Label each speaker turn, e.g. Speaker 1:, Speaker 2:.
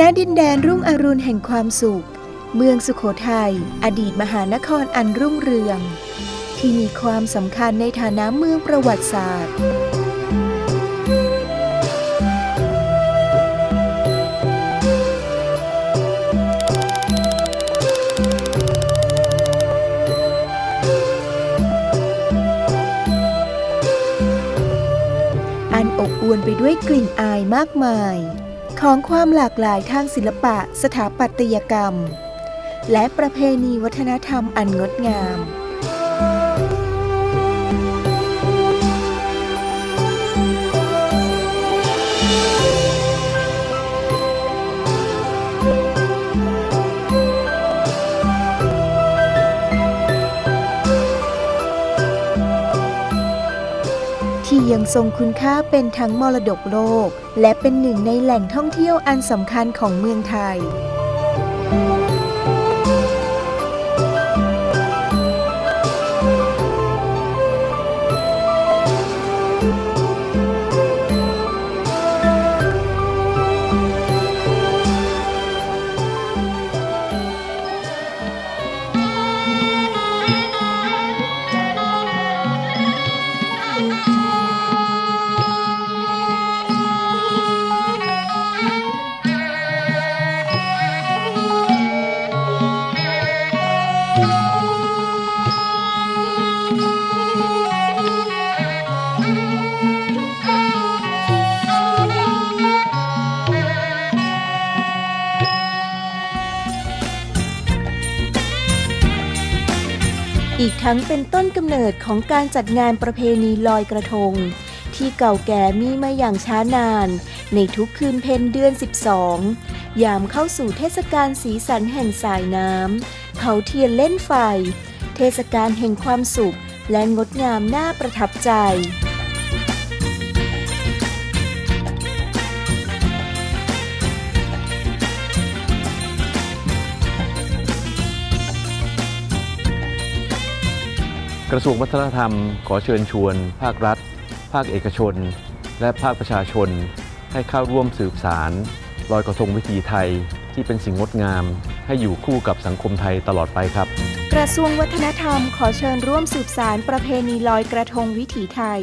Speaker 1: ณดินแดนรุ่งอรุณแห่งความสุข เมืองสุโขทัย อดีตมหานครอันรุ่งเรือง ที่มีความสำคัญในฐานะเมืองประวัติศาสตร์อันอบอวลไปด้วยกลิ่นอายมากมาย ของความหลากหลายทางศิลปะ สถาปัตยกรรม และประเพณีวัฒนธรรมอันงดงาม ที่ยังทรงคุณค่าเป็นทั้งมรดกโลก และเป็นหนึ่งในแหล่งท่องเที่ยวอันสำคัญของเมืองไทย อีกทั้งเป็นต้นกำเนิดของการจัดงานประเพณีลอยกระทง ที่เก่าแก่มีมาอย่างช้านาน ในทุกคืนเพ็ญเดือน 12 ยามเข้าสู่เทศกาลสีสันแห่งสายน้ำเผาเทียนเล่นไฟ เทศกาลแห่งความสุข และงดงามน่าประทับใจ
Speaker 2: กระทรวงวัฒนธรรมขอเชิญชวน ภาครัฐ ภาคเอกชน และภาคประชาชน ให้เข้าร่วมสืบสาร ลอยกระทงวิถีไทยที่เป็นสิ่งงดงาม ให้อยู่คู่กับสังคมไทยตลอดไปครับ
Speaker 1: กระทรวงวัฒนธรรมขอเชิญร่วมสืบสารประเพณีลอยกระทงวิถีไทย